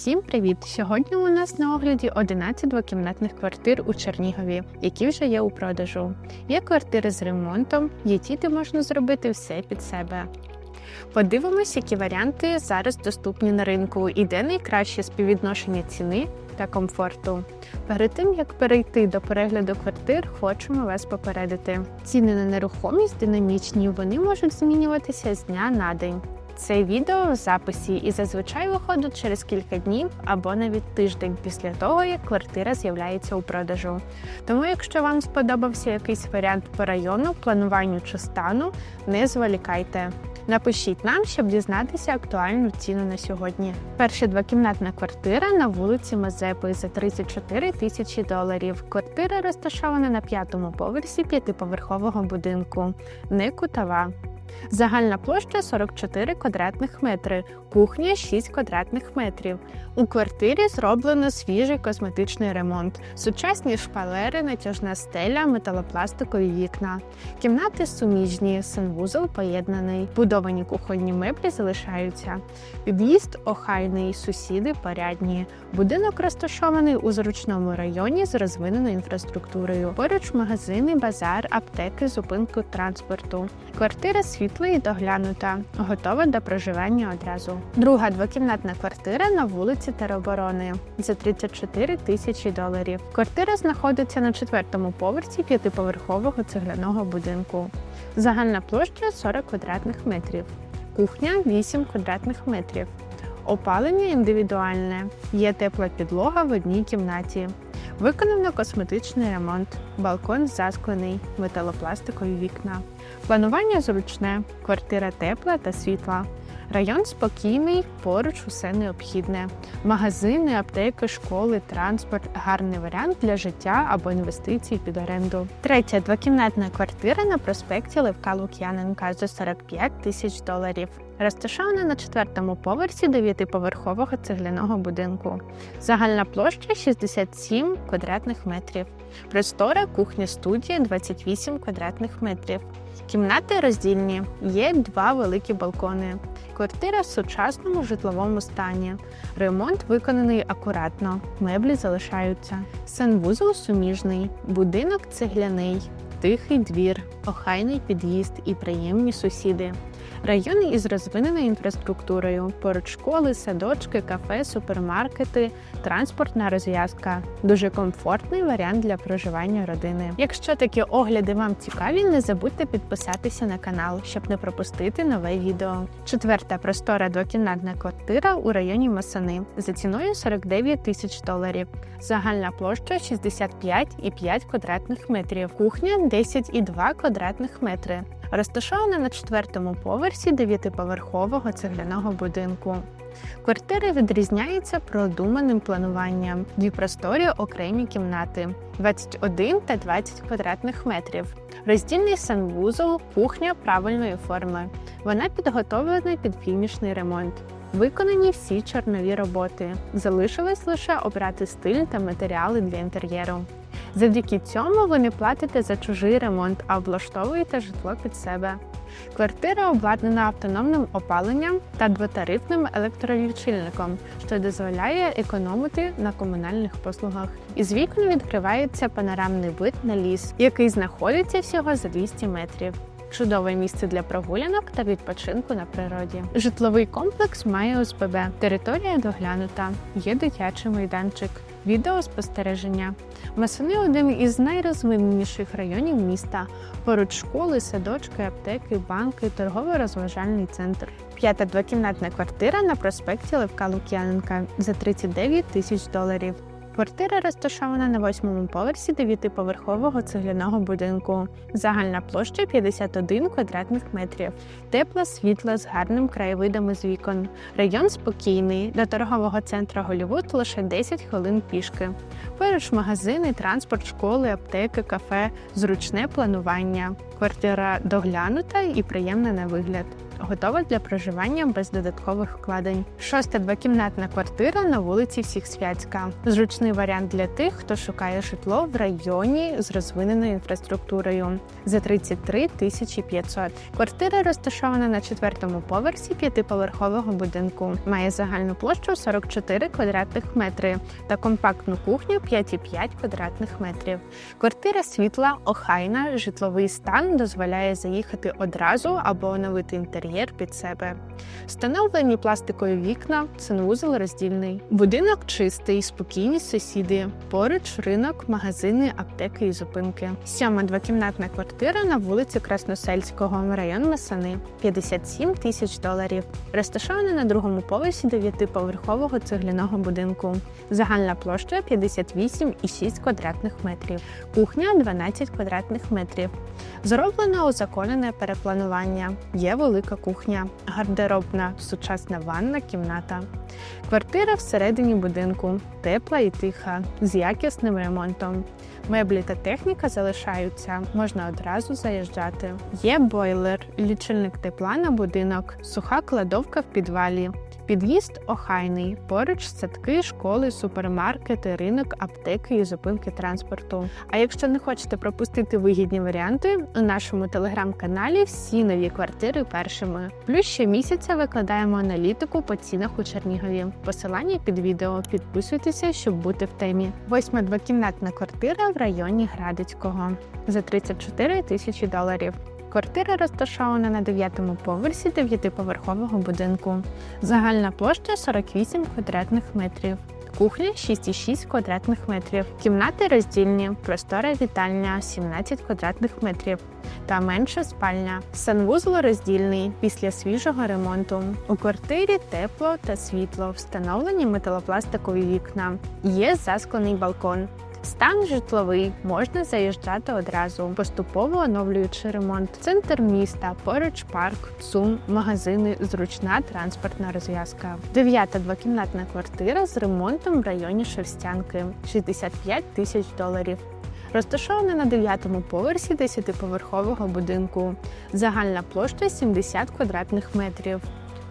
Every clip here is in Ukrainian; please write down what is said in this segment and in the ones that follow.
Всім привіт! Сьогодні у нас на огляді 11 двокімнатних квартир у Чернігові, які вже є у продажу. Є квартири з ремонтом, є ті, можна зробити все під себе. Подивимось, які варіанти зараз доступні на ринку і де найкраще співвідношення ціни та комфорту. Перед тим як перейти до перегляду квартир, хочемо вас попередити. Ціни на нерухомість динамічні, вони можуть змінюватися з дня на день. Це відео в записі і зазвичай виходить через кілька днів або навіть тиждень після того, як квартира з'являється у продажу. Тому, якщо вам сподобався якийсь варіант по району, плануванню чи стану, не зволікайте. Напишіть нам, щоб дізнатися актуальну ціну на сьогодні. Перша двокімнатна квартира на вулиці Мазепи за 34 тисячі доларів. Квартира розташована на п'ятому поверсі п'ятиповерхового будинку, не кутова. Загальна площа 44 квадратних метри, кухня 6 квадратних метрів. У квартирі зроблено свіжий косметичний ремонт, сучасні шпалери, натяжна стеля, металопластикові вікна. Кімнати суміжні, санвузол поєднаний, будовані кухонні меблі залишаються. Під'їзд охайний, сусіди порядні. Будинок розташований у зручному районі з розвиненою інфраструктурою. Поруч магазини, базар, аптеки, зупинку транспорту. Квартира світла і доглянута, готова до проживання одразу. Друга двокімнатна квартира на вулиці Тероборони за 34 тисячі доларів. Квартира знаходиться на четвертому поверсі п'ятиповерхового цегляного будинку. Загальна площа 40 квадратних метрів. Кухня 8 квадратних метрів. Опалення індивідуальне. Є тепла підлога в одній кімнаті. Виконано косметичний ремонт, балкон засклений, металопластикові вікна. Планування зручне, квартира тепла та світла. Район спокійний, поруч усе необхідне. Магазини, аптеки, школи, транспорт гарний варіант для життя або інвестицій під оренду. Третя двокімнатна квартира на проспекті Левка Лук'яненка за 45 тисяч доларів. Розташована на четвертому поверсі дев'ятиповерхового цегляного будинку. Загальна площа 67 квадратних метрів. Простора кухня студія 28 квадратних метрів. Кімнати роздільні, є два великі балкони. Квартира в сучасному житловому стані. Ремонт виконаний акуратно, меблі залишаються. Санвузол суміжний, будинок цегляний, тихий двір, охайний під'їзд і приємні сусіди. Район із розвиненою інфраструктурою, поруч школи, садочки, кафе, супермаркети, транспортна розв'язка. Дуже комфортний варіант для проживання родини. Якщо такі огляди вам цікаві, не забудьте підписатися на канал, щоб не пропустити нове відео. Четверта простора двокімнатна квартира у районі Масани за ціною 49 тисяч доларів. Загальна площа 65,5 квадратних метрів. Кухня 10,2 квадратних метри розташована на четвертому поверсі дев'ятиповерхового цегляного будинку. Квартира відрізняється продуманим плануванням, дві просторі окремі кімнати 21 та 20 квадратних метрів, роздільний санвузол, кухня правильної форми. Вона підготовлена під фінішний ремонт. Виконані всі чорнові роботи. Залишилось лише обрати стиль та матеріали для інтер'єру. Завдяки цьому ви не платите за чужий ремонт, а облаштовуєте житло під себе. Квартира обладнана автономним опаленням та двотарифним електролічильником, що дозволяє економити на комунальних послугах. Із вікон відкривається панорамний вид на ліс, який знаходиться всього за 200 метрів. Чудове місце для прогулянок та відпочинку на природі. Житловий комплекс має ОСББ. Територія доглянута, є дитячий майданчик, відеоспостереження. Масани один із найрозвиненіших районів міста. Поруч школи, садочки, аптеки, банки, торгово-розважальний центр. П'ята двокімнатна квартира на проспекті Левка Лук'яненка за 39 тисяч доларів. Квартира розташована на восьмому поверсі дев'ятиповерхового цегляного будинку. Загальна площа 51 квадратних метрів. Тепла світла з гарним краєвидом із вікон. Район спокійний. До торгового центру Голівуд лише 10 хвилин пішки. Поруч магазини, транспорт, школи, аптеки, кафе, зручне планування. Квартира доглянута і приємна на вигляд. Готова для проживання без додаткових вкладень. Шоста двокімнатна квартира на вулиці Всіх-Святська. Зручний варіант для тих, хто шукає житло в районі з розвиненою інфраструктурою за 33 тисячі 500. Квартира розташована на четвертому поверсі п'ятиповерхового будинку. Має загальну площу 44 квадратних метри та компактну кухню 5,5 квадратних метрів. Квартира світла, охайна, житловий стан дозволяє заїхати одразу або оновити інтер'єр під себе. Встановлені пластикові вікна, санвузол роздільний. Будинок чистий, спокійні сусіди. Поруч ринок, магазини, аптеки і зупинки. Сьома двокімнатна квартира на вулиці Красносельського, район Масани, 57 тисяч доларів. Розташована на другому поверсі дев'ятиповерхового цегляного будинку. Загальна площа 58,6 квадратних метрів. Кухня 12 квадратних метрів. Зроблено узаконене перепланування. Є велика кухня, гардеробна, сучасна ванна, кімната. Квартира всередині будинку, тепла і тиха, з якісним ремонтом. Меблі та техніка залишаються, можна одразу заїжджати. Є бойлер, лічильник тепла на будинок, суха кладовка в підвалі. Під'їзд охайний, поруч садки, школи, супермаркети, ринок, аптеки і зупинки транспорту. А якщо не хочете пропустити вигідні варіанти, у нашому телеграм-каналі всі нові квартири першими. Плюс щомісяця викладаємо аналітику по цінах у Чернігові. Посилання під відео. Підписуйтеся, щоб бути в темі. Восьма двокімнатна квартира в районі Градицького за 34 тисячі доларів. Квартира розташована на 9-му поверсі дев'ятиповерхового будинку. Загальна площа 48 квадратних метрів. Кухня 6,6 квадратних метрів. Кімнати роздільні, простора вітальня 17 квадратних метрів та менша спальня. Санвузол роздільний після свіжого ремонту. У квартирі тепло та світло, встановлені металопластикові вікна. Є засклений балкон. Стан житловий можна заїжджати одразу, поступово оновлюючи ремонт. Центр міста, поруч парк, ЦУМ, магазини, зручна транспортна розв'язка. Дев'ята двокімнатна квартира з ремонтом в районі Шерстянки 65 тисяч доларів. Розташована на 9-му поверсі 10-поверхового будинку. Загальна площа 70 квадратних метрів.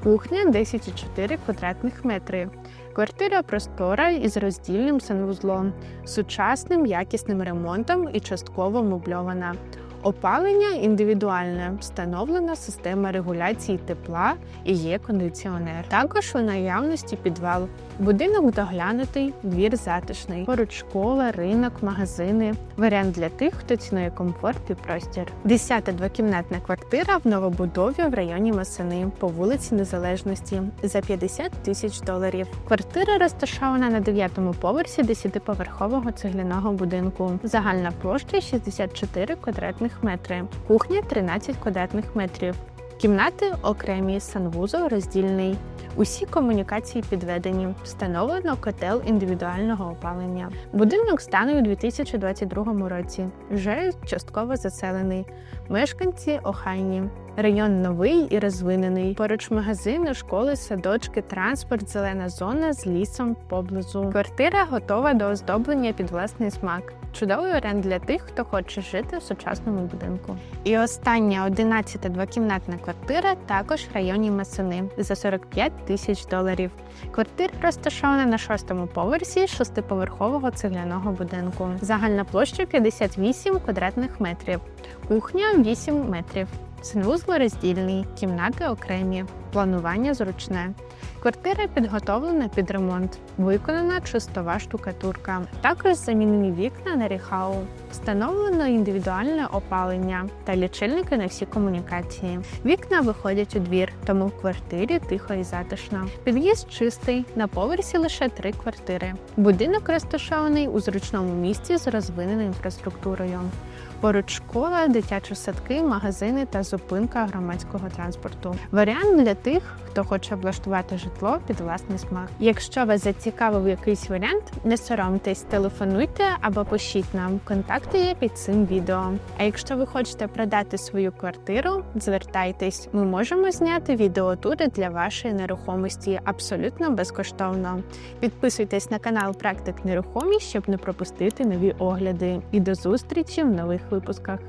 Кухня 10,4 квадратних метри. Квартира простора із роздільним санвузлом, сучасним якісним ремонтом і частково мебльована. Опалення індивідуальне, встановлена система регуляції тепла і є кондиціонер. Також у наявності підвал. Будинок доглянутий, двір затишний. Поруч школа, ринок, магазини. Варіант для тих, хто цінує комфорт і простір. Десята двокімнатна квартира в новобудові в районі Масини по вулиці Незалежності за 50 тисяч доларів. Квартира розташована на 9-му поверсі 10-поверхового цегляного будинку. Загальна площа 64 квадратних метри. Кухня 13 квадратних метрів. Кімнати окремі, санвузол роздільний. Усі комунікації підведені. Встановлено котел індивідуального опалення. Будинок стане у 2022 році. Вже частково заселений. Мешканці охайні. Район новий і розвинений. Поруч магазини, школи, садочки, транспорт, зелена зона з лісом поблизу. Квартира готова до оздоблення під власний смак. Чудовий варіант для тих, хто хоче жити в сучасному будинку. І остання 11 двокімнатна квартира також в районі Масини за 45 тисяч доларів. Квартира розташована на шостому поверсі шестиповерхового цегляного будинку. Загальна площа 58 квадратних метрів, кухня 8 метрів. Санвузол роздільний, кімнати окремі, планування зручне. Квартира підготовлена під ремонт, виконана чистова штукатурка. Також замінені вікна на ріхау, встановлено індивідуальне опалення та лічильники на всі комунікації. Вікна виходять у двір, тому в квартирі тихо і затишно. Під'їзд чистий, на поверсі лише три квартири. Будинок розташований у зручному місці з розвиненою інфраструктурою. Поруч школа, дитячі садки, магазини та зупинка громадського транспорту. Варіант для тих, хто хоче облаштувати житло під власний смак. Якщо вас зацікавив якийсь варіант, не соромтесь, телефонуйте або пишіть нам. Контакти є під цим відео. А якщо ви хочете продати свою квартиру, звертайтесь. Ми можемо зняти відеотури для вашої нерухомості абсолютно безкоштовно. Підписуйтесь на канал Практик Нерухомість, щоб не пропустити нові огляди. І до зустрічі в нових випусках.